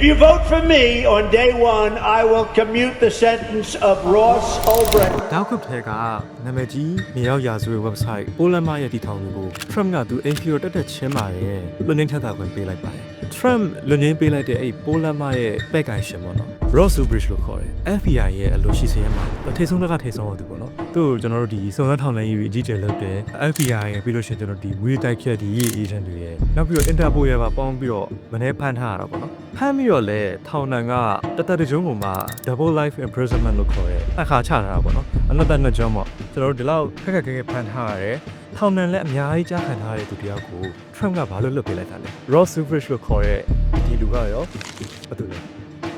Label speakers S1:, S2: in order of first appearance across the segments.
S1: if you vote for me on day one, I will commute the sentence of Ross Ulbricht.
S2: ဒေါက်ကွပ်ထဲကနာမည်ကြီးမြေရောက်ရာဇဝတ် website ပိုလန်မာရဲ့တည်ထောင်မှုကို Trump ကသူ APO တက်တက်ချင်းပါတယ်လွန်ငင်းထက်တာခွင့်ပေးလိုက်ပါတယ် Trump လွန်ငင်းပေးလိုက်တဲ့အဲ့ပိုလန်မာရဲ့ပဲ့ကိုင်ရှင်ပေါ့နော် Ross Ulbricht လို့ခေါ်တယ် FBI ရဲ့အလို့ရှိစရဲမှာထိဆုံးတက်ကထိဆုံးတော့သူပေါ့နော်သူ့ကိုကျွန်တော်တို့ဒီစုံစမ်းထောင်လှမ်းရေးအကြီးကျယ်လုပ်တယ် FBI ရဲ့ပြီးလို့ရှိရင်ကျွန်တော်ဒီငွေတိုက်ခတ်ဒီရေး agent တွေရဲ့နောက်ပြီးတော့ Interpol ရဲ့ပါပေါင်းပြီးတော့မနေ့ဖမ်းထားရတာပေါ့နော် ဖမ်းပြီးတော့လဲထောင်နှံကတတတကြုံကမှ double life imprisonment လို့ခေါ်တယ်အခါချထားတာပေါ့နော်အနောက်တက်နှစ်ကြောင်းပေါ့ကျွန်တော်တို့ဒီလောက်ခက်ခက်ခဲခဲဖမ်းထားရတယ်ထောင်နှံလည်းအများကြီးကြားခံထားရတဲ့သူတယောက်ကို Trump ကဘာလို့လွတ်ပေးလိုက်တာလဲ Ross Ulbricht လို့ခေါ်တဲ့ဒီလူကရောဘာတူလဲ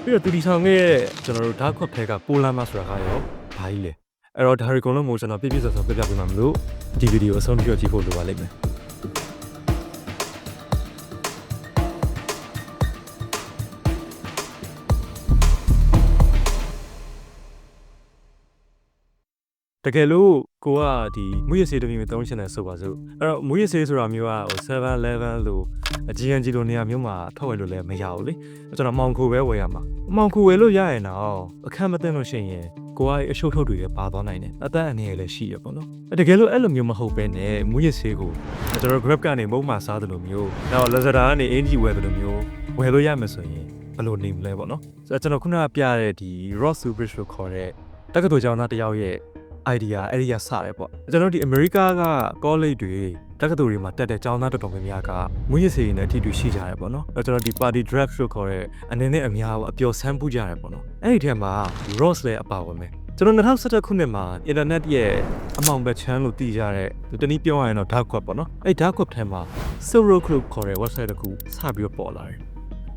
S2: ပြီးတော့သူဒီဆောင်ခဲ့တဲ့ကျွန်တော်တို့ဓာတ်ခွက်ထဲကပိုလန်မာဆိုတာကရောဘာကြီးလဲအဲ့တော့ဒါရီကုန်လုံးမို့ကျွန်တော်ပြည့်ပြည့်စုံစုံပြပြပေးမှာမလို့ဒီဗီဒီယိုအဆုံးထိကြည့်ဖို့လိုပါလိမ့်မယ် တကယ်လို့ကိုကဒီမွေးရစေးတစ်မျိုးသုံးချင်တယ်ဆိုပါစို့အဲ့တော့မွေးရစေးဆိုတာမျိုးကဟို7-11လို့အကြီးအကြီးလိုနေရာမျိုးမှာထုတ်ဝယ်လို့လည်းမရဘူးလေကျွန်တော်မောင်ခိုပဲဝယ်ရမှာမောင်ခိုဝယ်လို့ရရင်တော့အခက်မသိလို့ရှိရင်ကိုကအရှုပ်ထုတ်တွေလည်းပါသွားနိုင်တယ်အသက်အန္တရာယ်လည်းရှိရပေါ့နော်အဲ့တကယ်လို့အဲ့လိုမျိုးမဟုတ်ပဲနဲ့မွေးရစေးကိုကျွန်တော် Grab ကနေမုံမှာစားတယ်လို့မျိုးနောက် Lazada ကနေအင်ဂျီဝယ်တယ်လို့မျိုးဝယ်လို့ရမယ်ဆိုရင်ဘယ်လိုနေမလဲပေါ့နော်ဆိုတော့ကျွန်တော်ခုနကပြတဲ့ဒီ Ross Ulbricht လို့ခေါ်တဲ့တက္ကသိုလ်ကျောင်းသားတစ်ယောက်ရဲ့ idea အဲ့ဒီကစတယ်ပေါ့ကျွန်တော်ဒီ America က college တွေတက္ကသိုလ်တွေမှာတက်တဲ့ကျောင်းသားတော်တော်များများကမွေးရစေရင်နဲ့အထီးတူရှိကြတယ်ပေါ့နော်အဲ့ကျွန်တော်ဒီ party draft လို့ခေါ်တဲ့အနေနဲ့အများကိုအပျော်ဆန်းပူးကြတယ်ပေါ့နော်အဲ့ဒီထဲမှာ Ross လည်းအပါဝင်ပဲကျွန်တော်2017ခုနှစ်မှာ internet ရဲ့အမောင်ဘက် channel လို့တည်ကြတဲ့တနည်းပြောရရင်တော့ dark web ပေါ့နော်အဲ့ dark web ထဲမှာ Silver Club ခေါ်တဲ့ website တစ်ခုစပြီးတော့ပေါ်လာတယ်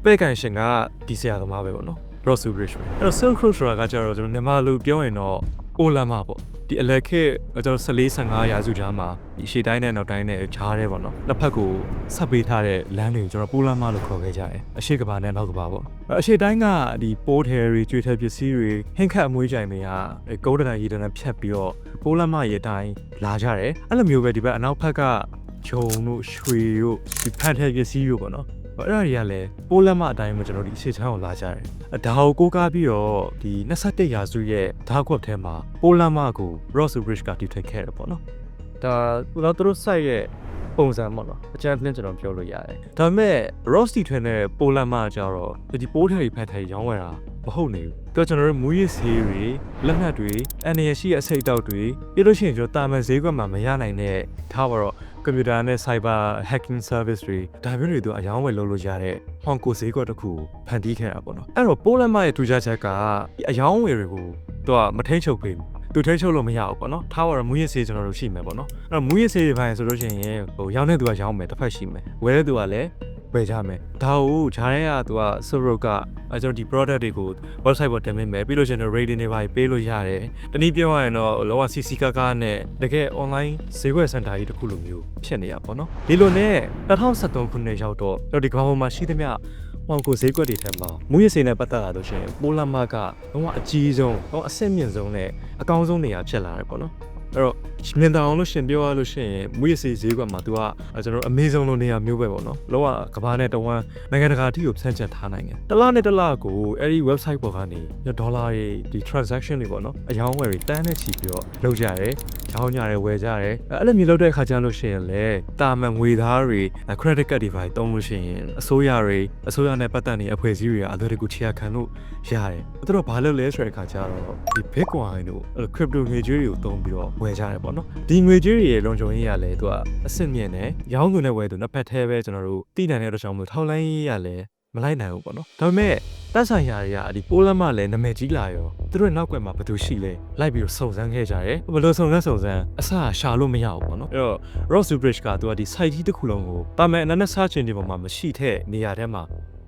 S2: ပဲ့ကန်ရှင်ကဒီဆရာသမားပဲပေါ့နော် Ross Ulbricht ပဲအဲ့တော့ Silk Road ဆိုတာကကျတော့ကျွန်တော်မြန်မာလိုပြောရင်တော့ အိုလမ်းမပေါ့ဒီအလက်ခေတ်ကျွန်တော်14 15ရာစုကြားမှာဒီရှေ့တိုင်းနဲ့နောက်တိုင်းနဲ့ဂျားရဲပေါ့နော်နှစ်ဖက်ကိုဆက်ပေးထားတဲ့လမ်းတွေကိုကျွန်တော်ပိုးလမ်းမလို့ခေါ်ခဲ့ကြတယ်အရှိကဘာနဲ့နောက်ကဘာပေါ့အရှိတိုင်းကဒီပိုးထဲတွေကျွေးထဲပစ္စည်းတွေဟင်းခတ်အမွေးကြိုင်တွေကကုန်းတန်ရေတန်ဖြတ်ပြီးတော့ပိုးလမ်းမရေတိုင်းလာကြတယ်အဲ့လိုမျိုးပဲဒီဘက်အနောက်ဘက်ကဂျုံတို့ရွှေတို့ဒီဖန်ထဲပစ္စည်းတို့ပေါ့နော် အဲ့ဒါတွေကလည်းပိုးလက်မအတိုင်းမှာကျွန်တော်ဒီအစီချမ်းကိုလာကြတယ်။ဒါကိုကိုးကားပြီးတော့ဒီ21ရာစုရဲ့ဓာတ်ခွက်ထဲမှာပိုးလက်မကို Ross Ulbricht ကတီထွင်ခဲ့တယ်ပေါ့နော်။ဒါတော့သူတို့ site ရဲ့ ပုံစံပေါ့နော်အကြမ်းဖျင်းကျွန်တော်ပြောလို့ရတယ်။ဒါပေမဲ့ Ross တီထွင်တဲ့ပိုးလက်မကြတော့ဒီပိုးထဲတွေဖက်ထဲရောင်းဝယ်တာမဟုတ်နေဘူး။တော့ကျွန်တော်တို့မူရစ်ဆေးတွေလက်နက်တွေအန်ရရှိအစိတ်တောက်တွေပြီးလို့ရှိရင်ကျွန်တော်တာမန်ဈေးကွက်မှာမရနိုင်တဲ့ထားပါတော့ကွန်ပျူတာနဲ့ cyber hacking service တွေဒါမျိုးတွေတော့အယောင်းဝယ်လုပ်လို့ရတဲ့ဟောင်ကိုဈေးကွက်တစ်ခုကိုဖန်တီးခဲ့တာပေါ့နော်အဲ့တော့ပိုးလန်မရဲ့ထူးခြားချက်ကဒီအယောင်းဝယ်တွေကိုသူကမထိန်ချုပ်ပေးဘူး သူထိန်းချုပ်လို့မရဘူးပေါ့နော်ထားပါတော့မူရစ်စေးကျွန်တော်တို့ရှိမယ်ပေါ့နော်အဲ့တော့မူရစ်စေးတွေပိုင်းဆိုလို့ရှိရင်ဟိုရောင်းတဲ့သူကရောင်းမယ်တစ်ဖက်ရှိမယ်ဝယ်တဲ့သူကလည်းဝယ်ကြမယ်ဒါကိုဂျားရဲကသူက Sorok ကအဲကျွန်တော်ဒီ product တွေကို website ပေါ်တင်ပေးမယ်ပြီးလို့ရှိရင် rating တွေပါပေးလို့ရတယ်တနည်းပြောရရင်တော့လောက CC ကကနဲ့တကယ် online ဈေးကွက်စင်တာကြီးတစ်ခုလိုမျိုးဖြစ်နေရပါတော့ဒီလိုနဲ့2023ခုနှစ်ရောက်တော့ကျွန်တော်ဒီကမ္ဘာပေါ်မှာရှိသမျှ ဟောင်ကိုဈေးကွက်တွေထဲမှာမူရစေးနဲ့ပတ်သက်လာလို့ရှိရင်ပိုလမာကတော့အကြီးဆုံးတော့အဆင့်မြင့်ဆုံးနဲ့အကောင်းဆုံးနေရာဖြစ်လာတယ်ပေါ့နော် အဲ့တော့မြင်တောင်လို့ရှင်ပြောရလို့ရှိရင်မူရစေးဈေးကွက်မှာ तू ကကျွန်တော်အမေဇုံလိုနေရာမျိုးပဲပေါ့နော်လောကကဘာနဲ့တဝမ်းနိုင်ငံတကာအထိကိုဖြန့်ကျက်ထားနိုင်တယ်တစ်လနဲ့တစ်လကိုအဲ့ဒီ website ပေါ်ကနေဒေါ်လာတွေဒီ transaction တွေပေါ့နော်အယောင်းဝယ်တွေတန်းနဲ့ချီပြီးတော့လုပ်ကြတယ်ရောင်းကြတယ်ဝယ်ကြတယ်အဲ့လိုမျိုးလုပ်တဲ့အခါကျလို့ရှိရင်လေတာမန်ငွေသားတွေ credit card တွေပါတုံးလို့ရှိရင်အစိုးရတွေအစိုးရနဲ့ပတ်သက်နေတဲ့အဖွဲ့အစည်းတွေကအလွယ်တကူချေခံလို့ရတယ်အဲ့တော့ဘာလုပ်လဲဆိုတဲ့အခါကျတော့ဒီ Bitcoin တို့အဲ့ crypto ငွေကြေးတွေကိုတုံးပြီးတော့ဝယ်ကြတယ်ပေါ့နော်ဒီငွေကြေးတွေရဲ့လုံခြုံရေးရလဲသူကအဆင့်မြင့်တယ်ရောင်းသူနဲ့ဝယ်သူနှစ်ဖက်သေးပဲကျွန်တော်တို့တည်နိုင်တဲ့အတွက်ကြောင့်မလို့ထောက်လိုင်းရေးရလဲမလိုက်နိုင်ဘူးပေါ့နော်ဒါပေမဲ့တက်ဆိုင်ရာတွေကဒီပိုးလမ်းမလည်းနာမည်ကြီးလာရောသူတို့နောက်ကွယ်မှာဘယ်သူရှိလဲလိုက်ပြီးတော့စုံစမ်းခဲ့ကြတယ်ဘယ်လိုစုံစမ်းစုံစမ်းအစရှာလို့မရဘူးပေါ့နော်အဲ့တော့ Ross Ulbricht ကသူကဒီ site ကြီးတစ်ခုလုံးကိုတာမန်အနက်နဲ့ search engine ပေါ်မှာမရှိတဲ့နေရာထဲမှာ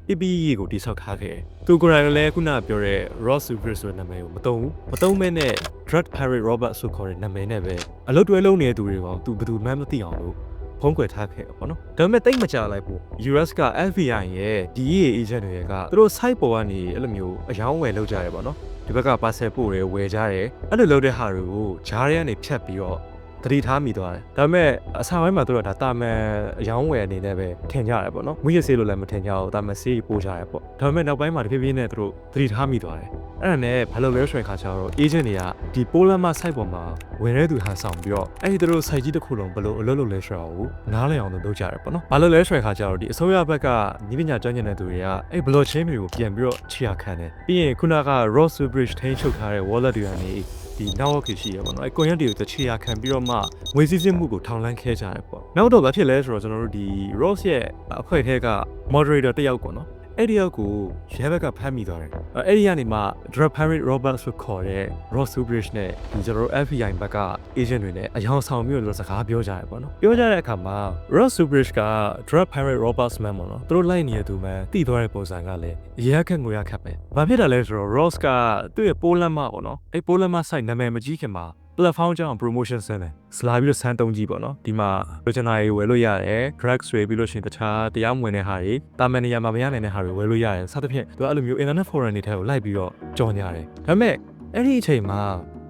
S2: PPE ကိုတိဆောက်ထားခဲ့တယ်။သူကိုယ်တိုင်လည်းခုနပြောတဲ့ Ross Ulbricht ဆိုတဲ့နာမည်ကိုမသုံးဘူး။မသုံးမဲနဲ့ Drug Harry Robert ဆိုခေါ်တဲ့နာမည်နဲ့ပဲအလုပ်တွဲလုပ်နေတဲ့သူတွေကောင်သူဘယ်သူမှမသိအောင်လို့ဖုံးကွယ်ထားခဲ့ပေါ့နော်။ဒါပေမဲ့တိတ်မကြလိုက်ဘူး US က FBI ရဲ့ DEA agent တွေကသူတို့ site ပေါ်ကနေအဲ့လိုမျိုးအယောင်းဝယ်လုပ်ကြတယ်ပေါ့နော်။ဒီဘက်က parcel ပို့တယ်ဝယ်ကြတယ်။အဲ့လိုလုပ်တဲ့ဟာတွေကိုဂျားရဲကနေဖြတ်ပြီးတော့ သတိထားမိသွားတယ်ဒါပေမဲ့အစားပိုင်းမှာသူတို့ကဒါတာမန်အယောင်းဝယ်အနေနဲ့ပဲထင်ကြရတယ်ပေါ့နော်မွေးရဆေးလို့လည်းမထင်ကြဘူးတာမန်ဆေးပို့ကြရတယ်ပေါ့ဒါပေမဲ့နောက်ပိုင်းမှာတဖြည်းဖြည်းနဲ့သူတို့သတိထားမိသွားတယ်အဲ့ဒါနဲ့ဘာလို့လဲဆိုရင်ခါကျတော့ agent တွေကဒီပိုလန်မှာ site ပေါ်မှာဝင်တဲ့သူဟန်ဆောင်ပြီးတော့အဲ့ဒီသူတို့ site ကြီးတစ်ခုလုံးဘယ်လိုအလုပ်လုပ်လဲဆိုတာကိုနားလည်အောင်လုပ်ကြရတယ်ပေါ့နော်ဘာလို့လဲဆိုရင်ခါကျတော့ဒီအစိုးရဘက်ကညီပညာကျွမ်းကျင်တဲ့သူတွေကအဲ့ blockchain တွေကိုပြန်ပြီးတော့ခြေရခံတယ်ပြီးရင်ခုနက Ross Bridge ထိန်းချုပ်ထားတဲ့ wallet တွေကနေ ဒီ network ကြီးရှိရပါတော့အဲ coin တွေကိုတစ်ချေရခံပြီးတော့မှငွေစည်းစိမ်မှုကိုထောင်လန်းခဲကြတယ်ပေါ့နောက်တော့ဘာဖြစ်လဲဆိုတော့ကျွန်တော်တို့ဒီ Ross ရဲ့အဖွဲ့ထဲက moderator တစ်ယောက်ပေါ့နော် အဲ့ဒီရောက်ကိုရဲဘက်ကဖမ်းမိသွားတယ်အဲ့အဲ့ဒီကနေမှ Drug Pirate Roberts ဆိုခေါ်တဲ့ Ross Bridge နဲ့ဒီကျွန်တော်တို့ FBI ဘက်က agent တွေနဲ့အယောင်ဆောင်မျိုးလို့စကားပြောကြတယ်ပေါ့နော်ပြောကြတဲ့အခါမှာ Ross Bridge က Drug Pirate Roberts မှန်ပေါ့နော်သူတို့လိုက်နေတဲ့သူမှန်တိသွားတဲ့ပုံစံကလည်းရဲခက်ငွေရခက်ပဲဘာဖြစ်တာလဲဆိုတော့ Ross ကသူ့ရဲ့ပိုးလမ်းမပေါ့နော်အဲ့ပိုးလမ်းမ site နာမည်မကြီးခင်မှာ platform ကြောင့် promotion ဆင်းတယ်စလာပြီးတော့ဆန်းတုံးကြီးပေါ့နော်ဒီမှာ original တွေဝယ်လို့ရတယ် drugs တွေပြီးလို့ရှိရင်တခြားတရားမဝင်တဲ့ဟာတွေတာမန်နေရာမှာမရနိုင်တဲ့ဟာတွေဝယ်လို့ရတယ်စသဖြင့်သူကအဲ့လိုမျိုး internet forum တွေထဲကိုလိုက်ပြီးတော့ကြော်ညာတယ်ဒါပေမဲ့အဲ့ဒီအချိန်မှာ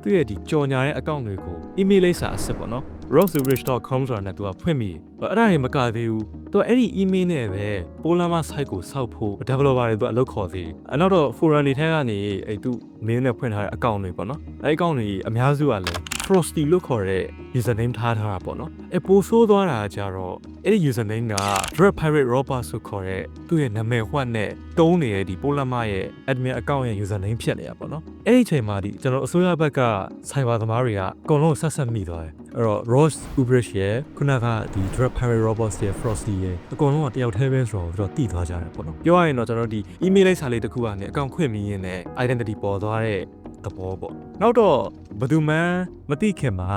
S2: သူ့ရဲ့ဒီကြော်ညာတဲ့ account တွေကို email လိပ်စာအစစ်ပေါ့နော် rossbridge.com ဆိုတာနဲ့သူကဖွင့်မိအဲ့ဒါတွေမကသေးဘူးသူကအဲ့ဒီ email နဲ့ပဲပိုလန်မာ site ကိုစောက်ဖို့ developer တွေသူကအလုပ်ခေါ်သေးတယ်အဲ့နောက်တော့ forum တွေထဲကနေအဲ့သူ mail နဲ့ဖွင့်ထားတဲ့ account တွေပေါ့နော်အဲ့ account တွေအများစုကလည်း frosty လို့ခေါ်တဲ့ username ထားထားတာပေါ့နော်အဲ့ပိုဆိုးသွားတာကြတော့အဲ့ဒီ username က Drug Pirate Robot ဆိုခေါ်တဲ့သူ့ရဲ့နာမည်ဟွက်နဲ့တုံးနေတဲ့ဒီပိုလန်မာရဲ့ admin account ရဲ့ username ဖြစ်နေတာပေါ့နော်အဲ့ဒီအချိန်မှာဒီကျွန်တော်အစိုးရဘက်က cyber သမားတွေကအကုန်လုံးဆက်ဆက်မိသွားတယ် အဲ့တော့ Ross Ubrish ရဲ့ခုနကဒီ Drug Pirate Robots ရဲ့ Frosty ရဲ့အကုန်လုံးကတယောက်တည်းပဲဆိုတော့သူတို့တည်သွားကြတယ်ပေါ့နော်ပြောရရင်တော့ကျွန်တော်တို့ဒီ email လိပ်စာလေးတစ်ခုကနေအကောင့်ခွင့်ပြီးရင်းနဲ့ identity ပေါ်သွားတဲ့ သဘောပေါ့နောက်တော့ဘယ်သူမှမသိခင်မှာ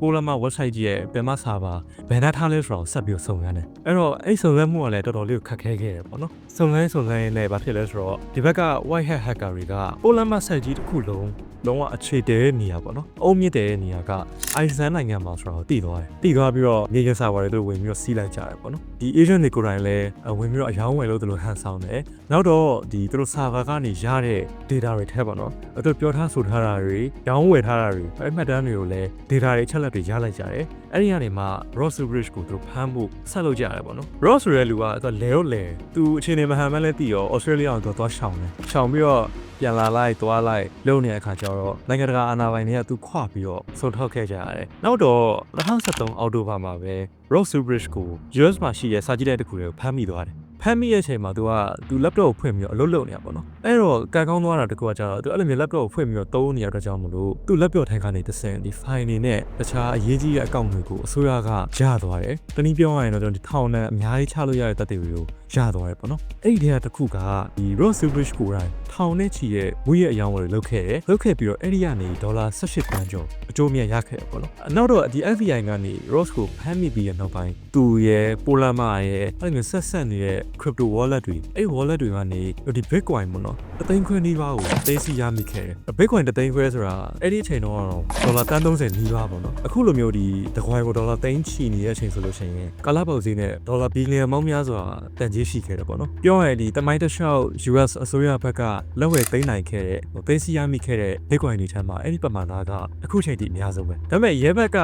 S2: ပိုလန်မာ website ကြီးရဲ့ပြန်မစာပါဘယ်နှထားလဲဆိုတော့ဆက်ပြီးစုံစမ်းတယ်အဲ့တော့အဲ့စုံစမ်းမှုကလည်းတော်တော်လေးကိုခက်ခဲခဲ့တယ်ပေါ့နော်စုံစမ်းစုံစမ်းရင်းနဲ့ဘာဖြစ်လဲဆိုတော့ဒီဘက်က white hat hacker တွေကပိုလန်မာ site ကြီးတစ်ခုလုံးလုံးဝအခြေတည်တဲ့နေရာပေါ့နော်အုံမြင့်တဲ့နေရာကအိုက်စလန်နိုင်ငံမှာဆိုတော့တည်သွားတယ်တည်သွားပြီးတော့မြေပြင်စာဝါတွေတို့ဝင်ပြီးတော့စီးလိုက်ကြတယ်ပေါ့နော်ဒီ Asian တွေကိုယ်တိုင်လည်းဝင်ပြီးတော့အယောင်းဝယ်လို့သူတို့ဟန်ဆောင်တယ်နောက်တော့ဒီသူတို့ server ကနေရတဲ့ data တွေထဲပေါ့နော်အဲ့တော့ပြောထားဆိုထားတာတွေရောင်းဝယ်ထားတာတွေအဲ့မှတ်တမ်းတွေကိုလည်း data တွေချက်လက်တွေရလိုက်ကြတယ်အဲ့ဒီကနေမှ Ross Bridge ကိုသူတို့ဖမ်းဖို့ဆက်လုပ်ကြရတယ်ပေါ့နော် Ross ဆိုတဲ့လူကသူလဲတော့လဲသူအခြေအနေမဟန်မှန်းလဲသိရော Australia ကိုသူသွားရှောင်တယ်ရှောင်ပြီးတော့ပြန်လာလိုက်သွားလိုက်လုံနေတဲ့အခါကျတော့နိုင်ငံတကာအာဏာပိုင်တွေကသူခွပြီးတော့ဆုံးထုတ်ခဲ့ကြရတယ်နောက်တော့2023အောက်တိုဘာမှာပဲ Ross Bridge ကို US မှာရှိတဲ့စာကြည့်တဲ့တစ်ခုတွေကိုဖမ်းမိသွားတယ် ဖမ်းမိရဲ့အချိန်မှာသူကသူ laptop ကိုဖွင့်ပြီးတော့အလုပ်လုပ်နေတာပေါ့နော်အဲ့တော့ကံကောင်းသွားတာတကူကကြာတော့သူအဲ့လိုမျိုး laptop ကိုဖွင့်ပြီးတော့သုံးနေရတော့ကြောင်းမလို့သူ laptop ထိုင်ကနေတဆင်ဒီ file နေနဲ့တခြားအရေးကြီးတဲ့အကောင့်တွေကိုအစိုးရကရသွားတယ်တနည်းပြောရရင်တော့ကျွန်တော်ဒီထောင်နဲ့အများကြီးချလို့ရတဲ့တက်တွေကိုရသွားတယ်ပေါ့နော်အဲ့ဒီတည်းကတစ်ခုကဒီ Ross Bridge ကိုတိုင်းထောင်နဲ့ချီရဲ့မွေးရအယောင်းဝယ်လုပ်ခဲ့တယ်လုပ်ခဲ့ပြီးတော့အဲ့ဒီကနေဒေါ်လာ18တန်းကျော်အကျိုးမြတ်ရခဲ့တယ်ပေါ့နော်နောက်တော့ဒီ FBI ကနေ Ross ကိုဖမ်းမိပြီးရနောက်ပိုင်းသူရဲ့ပိုလန်မာရဲ့အဲ့လိုဆက်ဆက်နေတဲ့ crypto wallet တွေအဲ့ wallet တွေကနေဒီ Bitcoin ပေါ့နော်အသိန်းခွဲနီးပါးကိုသိသိရမိခဲ့တယ် Bitcoin တသိန်းခွဲဆိုတာအဲ့ဒီအချိန်တော့ဒေါ်လာ30နီးပါးပေါ့နော်အခုလိုမျိုးဒီတကွိုင်ကိုဒေါ်လာသိန်းချီနေတဲ့အချိန်ဆိုလို့ရှိရင်ကာလပေါက်ဈေးနဲ့ဒေါ်လာဘီလီယံပေါင်းများစွာတန်ကြေးရှိခဲ့တယ်ပေါ့နော်ပြောရရင်ဒီတမိုင်းတစ်လျှောက် US အစိုးရဘက်ကလက်ဝယ်သိမ်းနိုင်ခဲ့တဲ့ဟိုသိသိရမိခဲ့တဲ့ Bitcoin တွေထဲမှာအဲ့ဒီပမာဏကအခုချိန်ထိအများဆုံးပဲဒါပေမဲ့ရဲဘက်က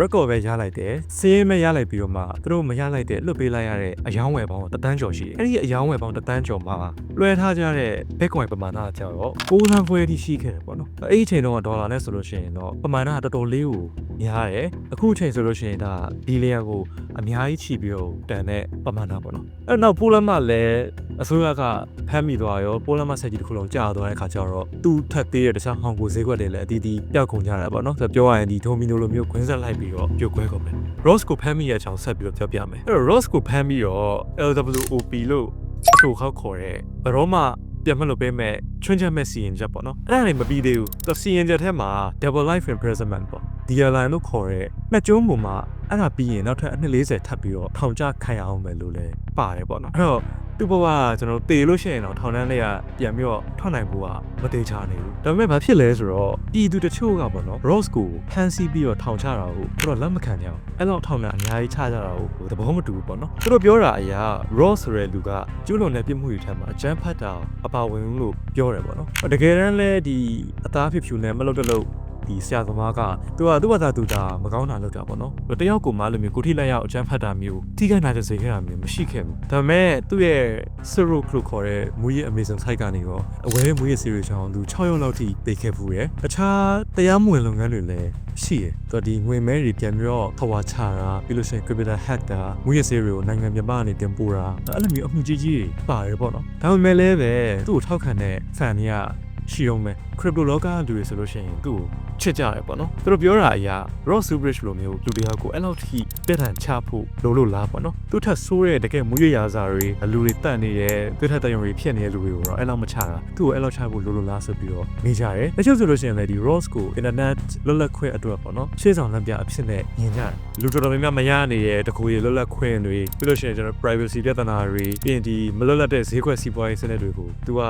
S2: record ပဲရလိုက်တယ်စီးရဲမဲ့ရလိုက်ပြီးတော့မှသူတို့မရလိုက်တဲ့လွတ်ပေးလိုက်ရတဲ့အယောင်းဝယ်ပေါင်းတန်းကျော်ရှိတယ်အဲ့ဒီအယောင်းဝယ်ပေါင်းတန်းကျော်မှာလွှဲထားကြတဲ့ Bitcoin ပမာဏကျတော့6လခွဲထိရှိခဲ့တယ်ပေါ့နော်အဲ့ဒီအချိန်တော့ဒေါ်လာနဲ့ဆိုလို့ရှိရင်တော့ပမာဏကတော်တော်လေးကိုများတယ်အခုအချိန်ဆိုလို့ရှိရင်ဒါဒီလီယံကိုအများကြီးချီပြီးတော့တန်တဲ့ပမာဏပေါ့နော်အဲ့နောက်ပိုလန်မှာလည်းအစိုးရကဖမ်းမိသွားရောပိုလန်မှာဆက်ကြီးတစ်ခုလုံးကြာသွားတဲ့ခါကျတော့သူ့ထက်သေးတဲ့တခြားဟောင်ကိုဈေးကွက်တွေလည်းအတီးတီးပျောက်ကုန်ကြတာပေါ့နော်ဆိုတော့ပြောရရင်ဒီဒိုမီနိုလိုမျိုးခွင်းဆက်လိုက်ပြီးတော့ပြုတ်ခွဲကုန်မယ် Ross ကိုဖမ်းမိရချောင်းဆက်ပြီးတော့ပြောပြမယ်အဲ့တော့ Ross ကိုဖမ်းပြီးတော့ LWOP လို့အတူခောက်ခေါ်တဲ့ဘရောမပြန်မလို့ပေးမဲ့ Stranger Mess စီရင်ချက်ပေါ့နော်အဲ့ဒါလည်းမပြီးသေးဘူးသူစီရင်ချက်ထဲမှာ Double Life Imprisonment ပေါ့ DLI လို့ခေါ်တဲ့နှစ်ကျုံးပုံမှာအဲ့ဒါပြီးရင်နောက်ထပ်အနှစ်40ထပ်ပြီးတော့ထောင်ချခံရအောင်မယ်လို့လည်းပါတယ်ပေါ့နော်အဲ့တော့သူ့ဘဝကကျွန်တော်တေလို့ရှိရင်တော့ထောင်တန်းလေးကပြန်ပြီးတော့ထွက်နိုင်ဖို့ကမတေချာနေဘူးဒါပေမဲ့ဘာဖြစ်လဲဆိုတော့ပြည်သူတချို့ကပေါ့နော် Ross ကိုဖမ်းဆီးပြီးတော့ထောင်ချတာကိုသူတို့လက်မခံကြအောင်အဲ့တော့ထောင်တန်းအများကြီးချကြတာကိုသဘောမတူဘူးပေါ့နော်သူတို့ပြောတာအရာ Ross ဆိုတဲ့လူကကျူးလွန်တဲ့ပြစ်မှုတွေထဲမှာအကြမ်းဖက်တာအပါဝင်လို့ပြောတယ်ပေါ့နော်တကယ်တမ်းလဲဒီအသားဖြစ်ဖြူနဲ့မလုပ်တလို့ ဒီဆရာသမားကသူကသူ့ဘာသာသူတာမကောင်းတာလုပ်တာပေါ့နော်တယောက်ကိုမှလိုမျိုးကိုထိလက်ရောက်အချမ်းဖတ်တာမျိုးထိခိုက်နိုင်တဲ့စေခဲ့တာမျိုးမရှိခဲ့ဘူးဒါပေမဲ့သူ့ရဲ့ Siro လို့ခေါ်တဲ့မူရဲ့ Amazon site ကနေရောအဝဲမူရဲ့ series ချောင်းသူ6ရောက်လောက်ထိပေးခဲ့ဘူးရယ်တခြားတရားမဝင်လုပ်ငန်းတွေလည်းရှိရယ်သူဒီငွေမဲတွေပြန်ပြီးတော့ခွာချတာပြီးလို့ရှိရင် crypto hack တာမူရဲ့ series ကိုနိုင်ငံမြန်မာကနေတင်ပို့တာအဲ့လိုမျိုးအမှုကြီးကြီးတွေပါတယ်ပေါ့နော်ဒါပေမဲ့လည်းပဲသူ့ကိုထောက်ခံတဲ့ fan တွေကရှိအောင်ပဲ crypto လောကလူတွေဆိုလို့ရှိရင်သူ့ကို ချစ်ကြတယ်ပေါ့နော်သူတို့ပြောတာအရာ Ross Subridge လိုမျိုးလူတယောက်ကိုအဲ့လောက်ထိပြတ်ထန်ချဖို့လိုလို့လားပေါ့နော်သူထက်ဆိုးတဲ့တကယ်မူရရာစာတွေလူတွေတတ်နေတယ်သူထက်တယုံတွေဖြစ်နေတဲ့လူတွေကိုတော့အဲ့လောက်မချတာသူ့ကိုအဲ့လောက်ချဖို့လိုလို့လားဆိုပြီးတော့နေကြတယ်တချို့ဆိုလို့ရှိရင်လည်းဒီ Ross ကို internet လွတ်လပ်ခွင့်အတွက်ပေါ့နော်ရှေ့ဆောင်လမ်းပြအဖြစ်နဲ့မြင်ကြတယ်လူတော်တော်များများမရနေတဲ့တကူရေလွတ်လပ်ခွင့်တွေပြီးလို့ရှိရင်ကျွန်တော် privacy ပြဿနာတွေပြီးရင်ဒီမလွတ်လပ်တဲ့ဈေးကွက်စီးပွားရေးစနစ်တွေကိုသူက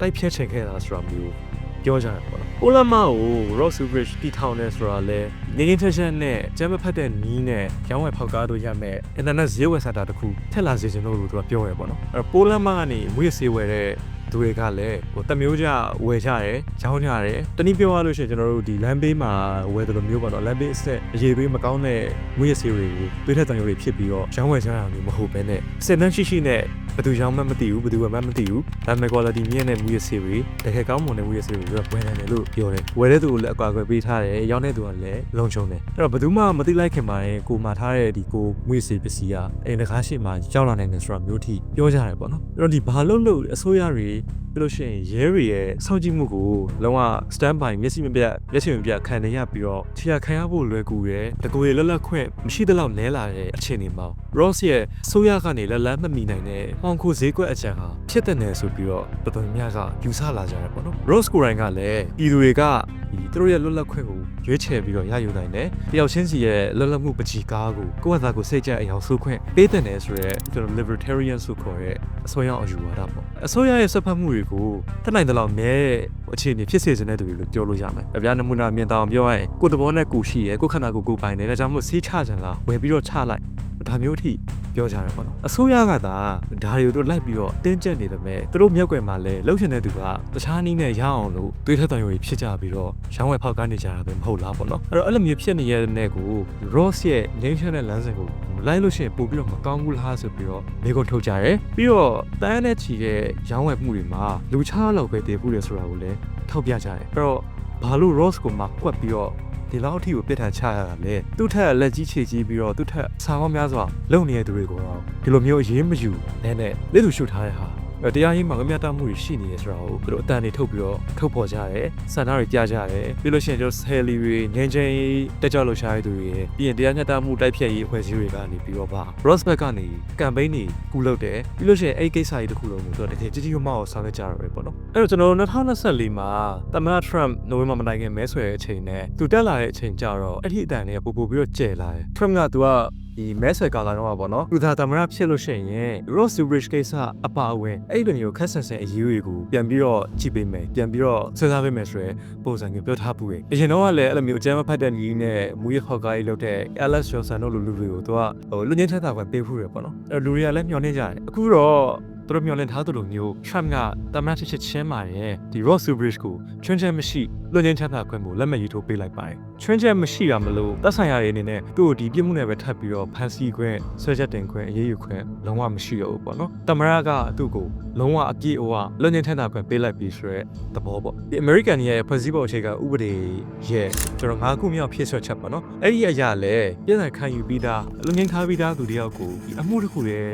S2: တိုက်ဖြတ်ချင်ခဲ့တာဆိုတာမျိုး ပြောကြတယ်ပေါ့နော်။ပိုလမကို Ross Bridge တီထောင်နေဆိုတာလဲနေနေထက်ချက်နဲ့ကျမ်းမဖတ်တဲ့နီးနဲ့ရောင်းဝယ်ဖောက်ကားတို့ရမယ်။ internet ဈေးဝယ်စတာတစ်ခုထက်လာစေချင်လို့လို့သူကပြောရဲပေါ့နော်။အဲ့တော့ပိုလမကနေမွေးစေးဝယ်တဲ့သူတွေကလည်းဟိုတမျိုးကြဝယ်ကြတယ်ရောင်းကြတယ်တနည်းပြောရလို့ရှိရင်ကျွန်တော်တို့ဒီလမ်းဘေးမှာဝယ်တယ်လို့မျိုးပေါ့နော်လမ်းဘေးအစ်အရေးဘေးမကောင်းတဲ့မွေးစေးတွေကိုတွေးထက်တန်ရုံတွေဖြစ်ပြီးတော့ရောင်းဝယ်ကြတာမျိုးမဟုတ်ဘဲနဲ့စင်နှရှိရှိနဲ့ ဘယ်သူရောင်းမှမသိဘူးဘယ်သူမှမသိဘူးဒါပေမဲ့ quality မြင့်တဲ့မွေးစေးတွေတကယ်ကောင်းမွန်တဲ့မွေးစေးတွေကဝယ်နိုင်တယ်လို့ပြောတယ်ဝယ်တဲ့သူကိုလည်းအကွာအကွယ်ပေးထားတယ်ရောင်းတဲ့သူကလည်းလုံခြုံတယ်အဲ့တော့ဘယ်သူမှမသိလိုက်ခင်မှာရင်ကိုမှာထားတဲ့ဒီကိုမွေးစေးပစ္စည်းကအိမ်တကားရှိမှရောက်လာနိုင်တယ်ဆိုတာမျိုးထိပြောကြတယ်ပေါ့နော်အဲ့တော့ဒီဘာလို့လို့အစိုးရတွေပြီးလို့ရှိရင်ရဲတွေရဲ့စောင့်ကြည့်မှုကိုလုံးဝ stand by မျက်စိမပြတ်မျက်စိမပြတ်ခံနေရပြီးတော့ခြေရခံရဖို့လွယ်ကူရဲတကူရလက်လက်ခွင့်မရှိသလောက်နဲလာတဲ့အခြေအနေမှာ Ross ရဲ့ဆိုရကနေလက်လက်မမီနိုင်တဲ့ဟောင်ကိုဈေးကွက်အကြံဟာဖြစ်တဲ့နယ်ဆိုပြီးတော့တော်တော်များများကယူဆလာကြတယ်ပေါ့နော် Ross ကိုယ်တိုင်ကလည်းပြည်သူတွေကဒီသူတို့ရဲ့လွတ်လပ်ခွင့်ကိုရွေးချယ်ပြီးတော့ရယူနိုင်တယ်တယောက်ချင်းစီရဲ့လွတ်လပ်မှုပကြီးကားကိုကိုယ့်ဘာသာကိုစိတ်ကြအအောင်ဆိုခွင့်ပေးတဲ့နယ်ဆိုရဲကျွန်တော် libertarian ဆိုခေါ်တဲ့အစိုးရအယူဝါဒပေါ့အစိုးရရဲ့ဆွတ်ဖက်မှုတွေကိုတတ်နိုင်တဲ့လောက်မြဲအခြေအနေဖြစ်စေချင်တဲ့သူတွေလို့ပြောလို့ရမယ်အပြားနမူနာမြင်တောင်ပြောရရင်ကိုယ်တဘောနဲ့ကိုရှိရဲကိုယ်ခန္ဓာကိုယ်ကိုယ်ပိုင်တယ်ဒါကြောင့်မို့ဆေးချကြလားဝယ်ပြီးတော့ချလိုက် ဒါမျိုးအထိပြောကြတယ်ပေါ့နော်အစိုးရကသာဒါတွေကိုတို့လိုက်ပြီးတော့တင်းကျပ်နေတယ်မဲ့သူတို့မြောက်ွယ်မှာလဲလှုပ်ရှင်တဲ့သူကတခြားနည်းနဲ့ရအောင်လို့တွေးထက်တန်ရုံကြီးဖြစ်ကြပြီးတော့ရောင်းဝယ်ဖောက်ကားနေကြတာပဲမဟုတ်လားပေါ့နော်အဲ့တော့အဲ့လိုမျိုးဖြစ်နေရတဲ့နဲ့ကို Ross ရဲ့ nation နဲ့လမ်းစဉ်ကိုလိုက်လို့ရှိရင်ပို့ပြီးတော့မကောင်းဘူးလားဆိုပြီးတော့မိကုန်ထုတ်ကြရဲပြီးတော့တန်းနဲ့ချီတဲ့ရောင်းဝယ်မှုတွေမှာလူချားလောက်ပဲတည်ဘူးလေဆိုတာကိုလည်းထောက်ပြကြတယ်အဲ့တော့ဘာလို့ Ross ကိုမှကွက်ပြီးတော့ ဒီလောက်အထိကိုပြစ်ထန်ချရတာလဲသူ့ထက်လက်ကြီးချေကြီးပြီးတော့သူ့ထက်ဆာကောင်းများစွာလုံနေတဲ့သူတွေကိုတော့ဒီလိုမျိုးအရေးမယူနဲ့နဲ့လက်သူရှုထားတဲ့ဟာအဲ့ တရားရေးမှာမမျှတမှုတွေရှိနေတယ်ဆိုတာကိုသူတို့အတန်တွေထုတ်ပြီးတော့ထုတ်ဖော်ကြတယ်ဆန္ဒတွေကြားကြတယ်ပြီးလို့ရှိရင်ကျွန်တော်ဆယ်လီတွေငင်းချင်းတက်ကြွလှုပ်ရှားရသူတွေပြီးရင်တရားမျှတမှုတိုက်ဖြတ်ရေးအဖွဲ့အစည်းတွေကနေပြီးတော့ပါ Rosberg ကနေကမ်ပိန်းတွေကူလုပ်တယ်ပြီးလို့ရှိရင်အဲ့ကိစ္စကြီးတစ်ခုလုံးကိုသူတို့တကယ်ကြီးကြီးမားမားကိုဆောင်ရွက်ကြရပဲပေါ့နော်အဲ့တော့ကျွန်တော်တို့2024မှာသမ္မတ Trump နိုဝင်ဘာမတိုင်ခင်မဲဆွယ်တဲ့အချိန်နဲ့သူတက်လာတဲ့အချိန်ကျတော့အဲ့ဒီအတန်တွေကပို့ပို့ပြီးတော့ကျဲလာတယ် Trump ကသူက ဒီမဲဆွယ်ကာလာတော့ပါနော်သူသာသမရဖြစ်လို့ရှိရင် Ross Bridge ကိစ္စအပါအဝင်အဲ့ဒီလိုမျိုးခက်ဆန်ဆန်အရေးတွေကိုပြန်ပြီးတော့ကြည့်ပေးမယ်ပြန်ပြီးတော့စဉ်းစားပေးမယ်ဆိုရယ်ပုံစံမျိုးပြောထားပူရဲ့အရင်တော့ကလည်းအဲ့လိုမျိုးအကြမ်းမဖက်တဲ့ညီနဲ့မူရခေါက်ကားကြီးလုပ်တဲ့ Alex Johnson တို့လိုလူတွေကိုသူကဟိုလူငင်းထက်တာကပေးဖူးရပေါ့နော်အဲ့လူတွေကလည်းမျှော်နေကြတယ်အခုတော့သူတို့မျှော်လင့်ထားသလိုမျိုး Trump ကတမန်တစ်ချက်ချင်းမာရဲ့ဒီ Ross Bridge ကိုချွန်းချက်မရှိ လွန်ငင်းချမ်းသာခွင့်ကိုလက်မှတ်ရေးထိုးပေးလိုက်ပါတယ်ချွန်းချက်မရှိတာမလို့သက်ဆိုင်ရာတွေအနေနဲ့သူ့ကိုဒီပြစ်မှုနဲ့ပဲထပ်ပြီးတော့ဖန်ဆီးခွင့်ဆွဲချက်တင်ခွင့်အရေးယူခွင့်လုံးဝမရှိတော့ဘူးပေါ့နော်တမရကသူ့ကိုလုံးဝအပြည့်အဝလွန်ငင်းချမ်းသာခွင့်ပေးလိုက်ပြီးဆိုရဲသဘောပေါ့ဒီ American ရဲ့ဖွဲ့စည်းပုံအခြေခံဥပဒေရဲ့ကျွန်တော်၅ခုမြောက်ဖြစ်ဆွချက်ပေါ့နော်အဲ့ဒီအရာလည်းပြည်ဆိုင်ခံယူပြီးသားလွန်ငင်းထားပြီးသားသူတယောက်ကိုဒီအမှုတစ်ခုရဲ့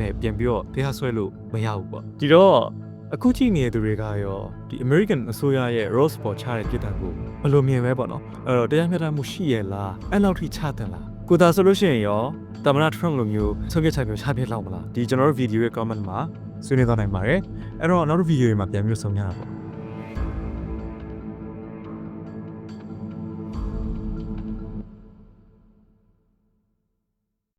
S2: နဲ့ပြန်ပြီးတော့တရားစွဲလို့မရဘူးပေါ့ဒီတော့ အခုကြည့်နေတဲ့သူတွေကရောဒီ American အစိုးရရဲ့ Rose ပေါ်ချတဲ့ပြည်ထောင်ကိုဘယ်လိုမြင်ပဲပေါ့နော်အဲ့တော့တရားမျှတမှုရှိရဲ့လားအဲ့လောက်ထိချတယ်လားကိုသာဆိုလို့ရှိရင်ရောတမနာ Trump လိုမျိုးဆုံးဖြတ်ချက်မျိုးချပြလောက်မလားဒီကျွန်တော်တို့ video ရဲ့ comment မှာဆွေးနွေးသွားနိုင်ပါတယ်အဲ့တော့နောက်တစ် video တွေမှာပြန်ပြီးဆုံကြတာပေါ့